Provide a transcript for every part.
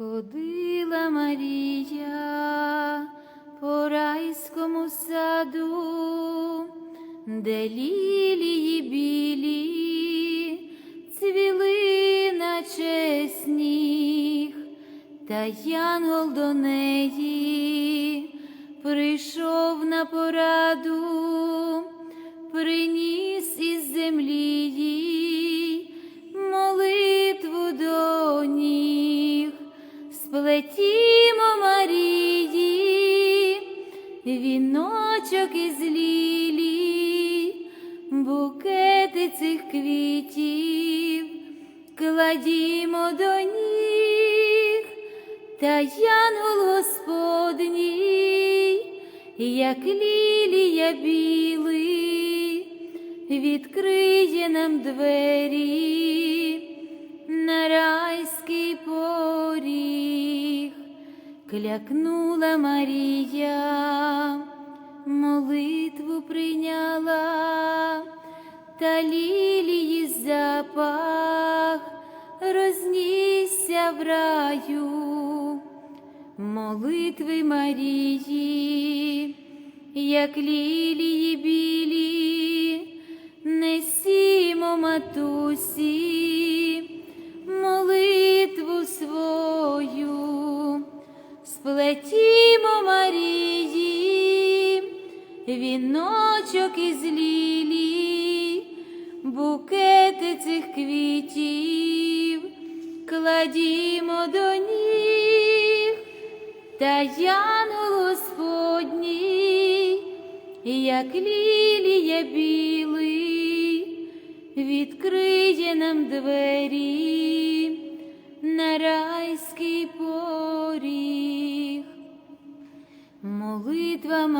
Ходила Марія по райському саду, де лілії білі цвіли наче сніг, та янгол до неї прийшов на пораду, приніс із землі віночок із лілі, букети цих квітів, кладімо до ніг, та янгол Господній, як лілія білий, відкриє нам двері на райський поріг, клякнула Марія, молитву прийняла, та лілії запах рознісся в раю, молитви Марії, як лілії білі, несімо матусі, віночок із лілі, букети цих квітів, кладімо до ніг, та янгол Господній, як лілія білий, відкриє нам двері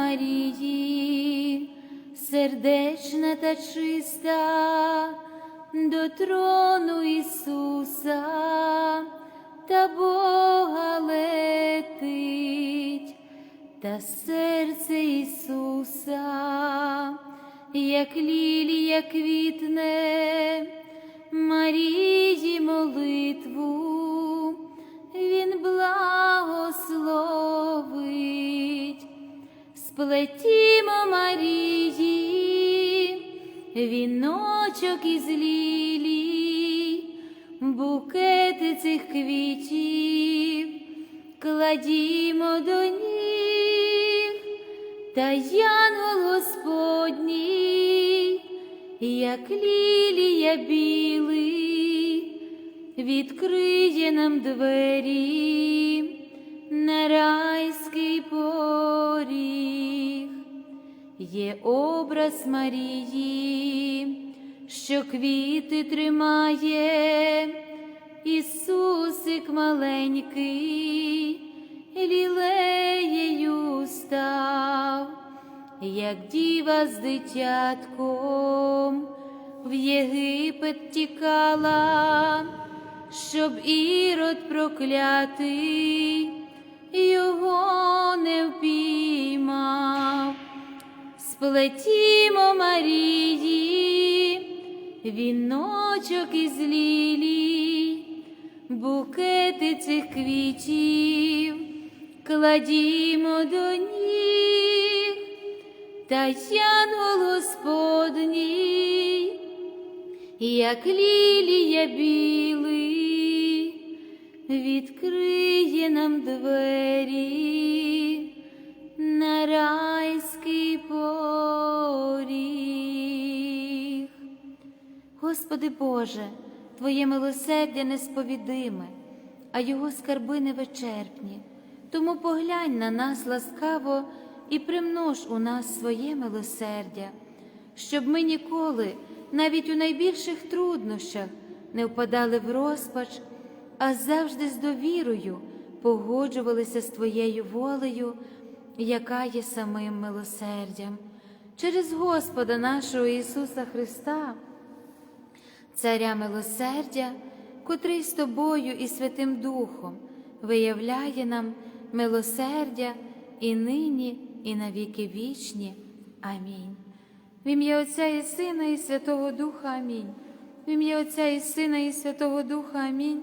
Марії, сердечна та чиста, до трону Ісуса та Бога летить, та серце Ісуса, як лілія квітне, Марії молитву, Він благословить, сплетімо Марії, віночок із лілій, букети цих квітів, кладімо до ніг, та янгол Господній, як лілія білий, відкриє нам двері на райський поріг. Є образ Марії, що квіти тримає, Ісусик маленький, лілеєю став, як діва з дитятком в Єгипет тікала, щоб ірод проклятий його не впіймав. Сплетімо Марії, віночок із лілій, букети цих квітів, кладімо до ніг, та янгол Господній, як лілія білий, відкриє нам двері на райський поріг. Господи Боже, Твоє милосердя несповідиме, а Його скарби невичерпні. Тому поглянь на нас ласкаво і примнож у нас своє милосердя, щоб ми ніколи, навіть у найбільших труднощах, не впадали в розпач, а завжди з довірою погоджувалися з Твоєю волею, яка є самим милосердям. Через Господа нашого Ісуса Христа, Царя милосердя, котрий з тобою і Святим Духом виявляє нам милосердя і нині, і на віки вічні. Амінь. В ім'я Отця і Сина, і Святого Духа Амінь. В ім'я Отця і Сина, і Святого Духа Амінь.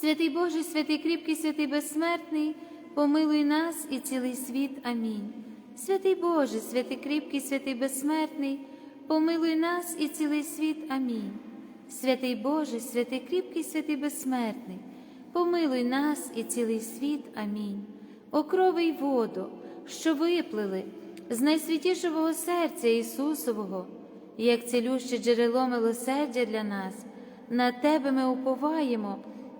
Святий Боже, святий кріпкий, святий безсмертний, помилуй нас і цілий світ. Амінь. Святий Боже, святий кріпкий, святий безсмертний, помилуй нас і цілий світ. Амінь. Святий Боже, святий кріпкий, святий безсмертний, помилуй нас і цілий світ. Амінь. Окрови й воду, що виплили з найсвятішого серця Ісусового, як цілюще джерело милосердя для нас, на Тебе ми уповаємо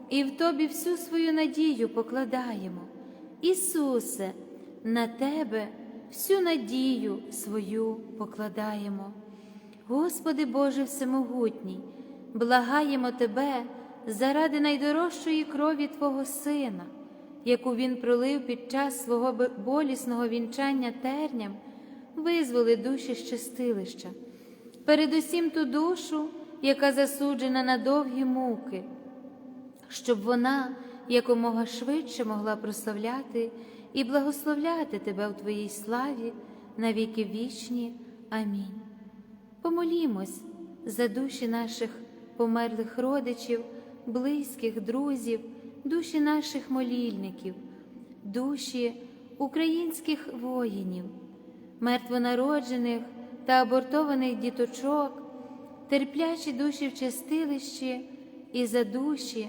і в Тобі всю свою надію покладаємо. Ісусе, на Тебе всю надію свою покладаємо. Господи Боже Всемогутній, благаємо Тебе заради найдорожчої крові Твого Сина, яку Він пролив під час свого болісного вінчання терням, визволи душі щастилища, передусім ту душу, яка засуджена на довгі муки, щоб вона якомога швидше могла прославляти і благословляти Тебе у Твоїй славі на віки вічні. Амінь. Помолімось за душі наших померлих родичів, близьких, друзів, душі наших молільників, душі українських воїнів, мертвонароджених та абортованих діточок, терплячі душі в чистилищі і за душі,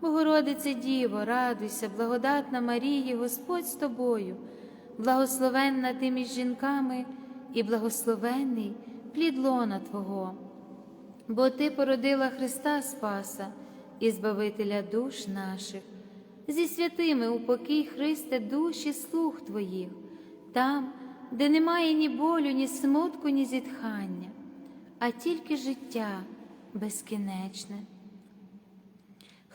Богородице Діво, радуйся, благодатна Марії, Господь з тобою, благословенна ти між жінками і благословенний плід лона Твого, бо Ти породила Христа Спаса і Збавителя душ наших, зі святими упокій Христе душі слуг Твоїх, там, де немає ні болю, ні смутку, ні зітхання, а тільки життя безкінечне.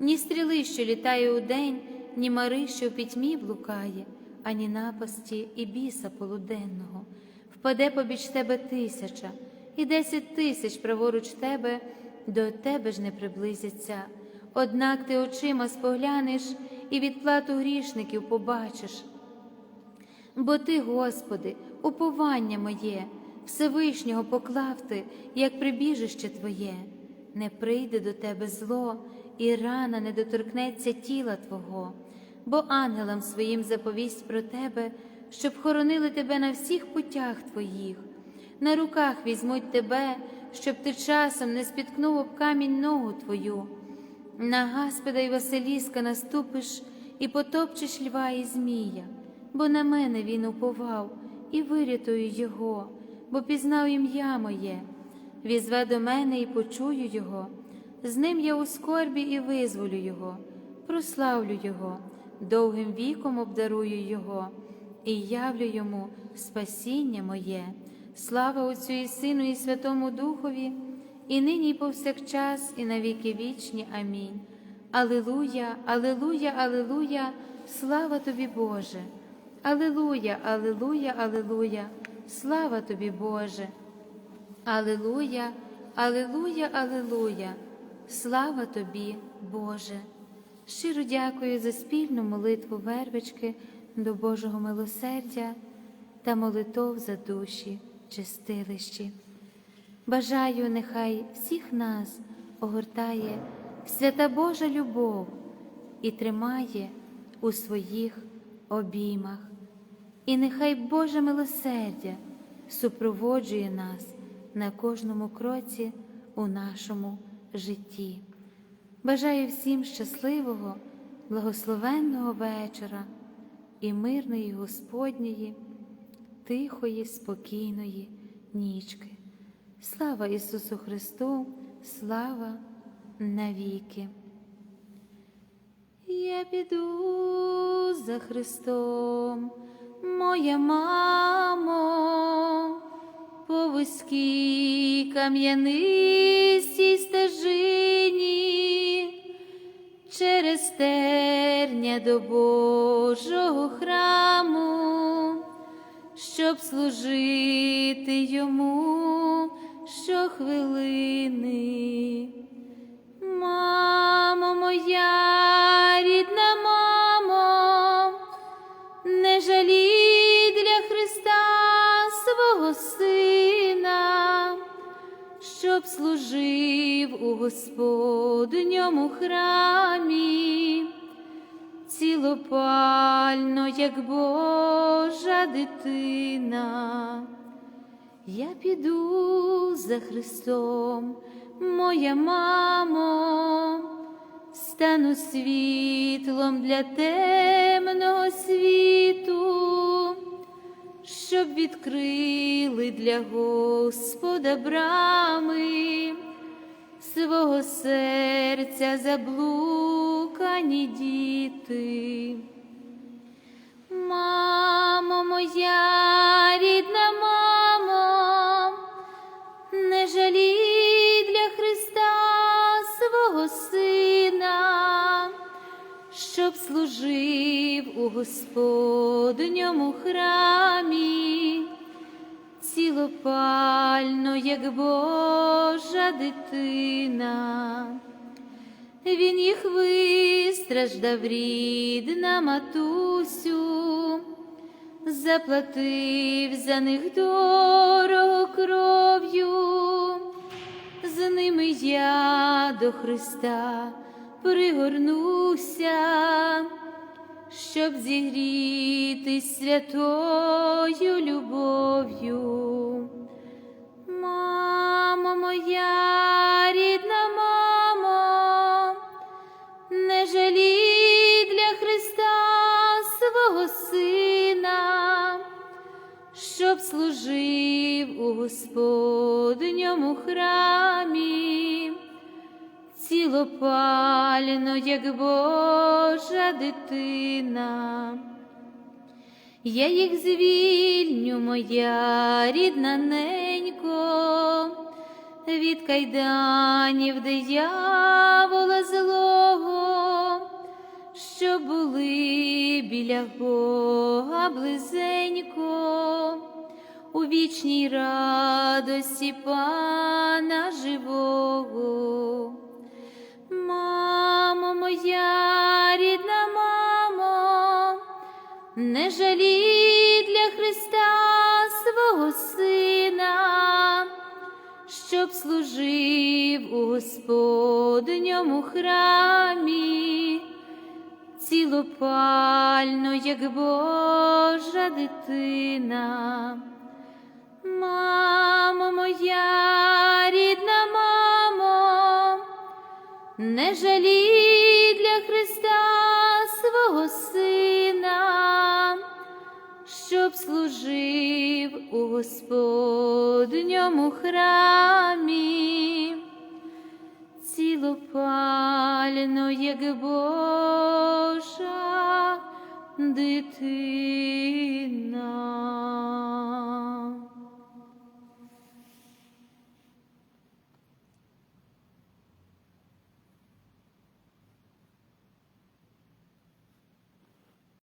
ні стріли, що літає удень, ні мари, що в пітьмі блукає, ані напасті і біса полуденного. Впаде побіч тебе тисяча, і десять тисяч праворуч тебе, до тебе ж не приблизяться. Однак ти очима споглянеш і відплату грішників побачиш. Бо ти, Господи, уповання моє, Всевишнього поклав ти, як прибіжище Твоє, не прийде до тебе зло, і рана не доторкнеться тіла Твого, бо ангелам своїм заповість про Тебе, щоб хоронили Тебе на всіх путях Твоїх, на руках візьмуть Тебе, щоб ти часом не спіткнув об камінь ногу Твою. На Гаспода й Василіска наступиш і потопчеш льва і Змія, бо на мене він уповав і вирятую його, бо пізнав ім'я моє, візве до мене і почую його. З ним я у скорбі і визволю Його, прославлю Його, довгим віком обдарую Його і явлю йому спасіння моє, слава Отцю і Сину, і Святому Духові, і нині, і повсякчас, і на віки вічні. Амінь. Алилуя, Алилуя, Алилуя, слава тобі, Боже. Алилуя, Алилуя, Алилуя, слава тобі, Боже. Алилуя, Алилуя, Алилуя. Слава тобі, Боже! Щиро дякую за спільну молитву вервички до Божого милосердя та молитов за душі чистилищі. Бажаю, нехай всіх нас огортає свята Божа любов і тримає у своїх обіймах, і нехай Боже милосердя супроводжує нас на кожному кроці у нашому житті. Бажаю всім щасливого, благословенного вечора і мирної Господньої, тихої, спокійної нічки. Слава Ісусу Христу, слава навіки. Я піду за Христом, моя мамо по вузькій кам'янистій стежині, через терня до Божого храму, щоб служити йому щохвилини. Мамо моя щоб служив у Господньому храмі, цілопально, як Божа дитина. Я піду за Христом, моя мамо, стану світлом для темного світу, щоб відкрили для Господа брами свого серця заблукані діти. Мамо моя рідна мамо, не жалій служив у Господньому храмі, цілопально, як Божа дитина. Він їх вистраждав, рідна матусю, заплатив за них дорого кров'ю, з ними я до Христа пригорнуся, щоб зігрітись святою любов'ю. Мамо моя рідна мамо, не жалій для Христа свого сина, щоб служив у Господньому храмі, цілопально, як Божа дитина. Я їх звільню, моя рідна ненько, від кайданів диявола злого, що були біля Бога близенько, у вічній радості Пана живого. Моя рідна мамо, не жалій для Христа свого сина, щоб служив у Господньому храмі, цілопально, як Божа дитина. Мамо моя рідна мамо, не жалій для Христа свого сина, щоб служив у Господньому храмі, цілопально, як Божа дитина.